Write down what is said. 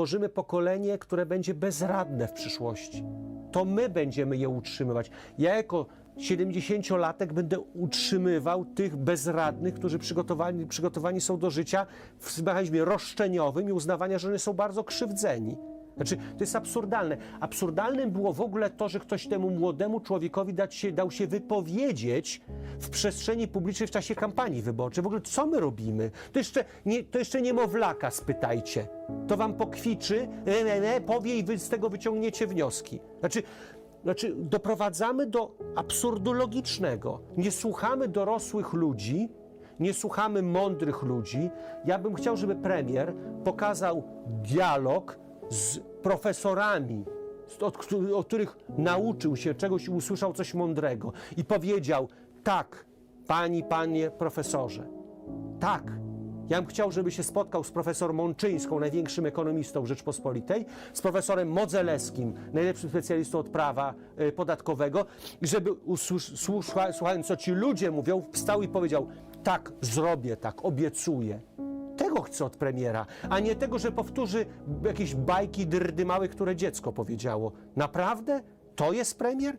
tworzymy pokolenie, które będzie bezradne w przyszłości. To my będziemy je utrzymywać. Ja jako 70-latek będę utrzymywał tych bezradnych, którzy przygotowani, przygotowani są do życia w mechanizmie roszczeniowym i uznawania, że oni są bardzo krzywdzeni. Znaczy, to jest absurdalne. Absurdalnym było w ogóle to, że ktoś temu młodemu człowiekowi dać się, dał się wypowiedzieć w przestrzeni publicznej w czasie kampanii wyborczej. W ogóle co my robimy? To jeszcze, nie, to jeszcze niemowlaka spytajcie. To wam pokwiczy, e, e, e, powie i wy z tego wyciągniecie wnioski. Znaczy, znaczy, doprowadzamy do absurdu logicznego. Nie słuchamy dorosłych ludzi, nie słuchamy mądrych ludzi. Ja bym chciał, żeby premier pokazał dialog z profesorami, od, od których nauczył się czegoś i usłyszał coś mądrego. I powiedział: Tak, pani, panie profesorze, tak. Ja bym chciał, żeby się spotkał z profesor Mączyńską, największym ekonomistą Rzeczpospolitej, z profesorem Modzelewskim, najlepszym specjalistą od prawa e, podatkowego, i żeby usłysz- słucha- słuchając, co ci ludzie mówią, wstał i powiedział: Tak, zrobię tak, obiecuję. Tego chcę od premiera, a nie tego, że powtórzy jakieś bajki dyrdy małe, które dziecko powiedziało. Naprawdę? To jest premier?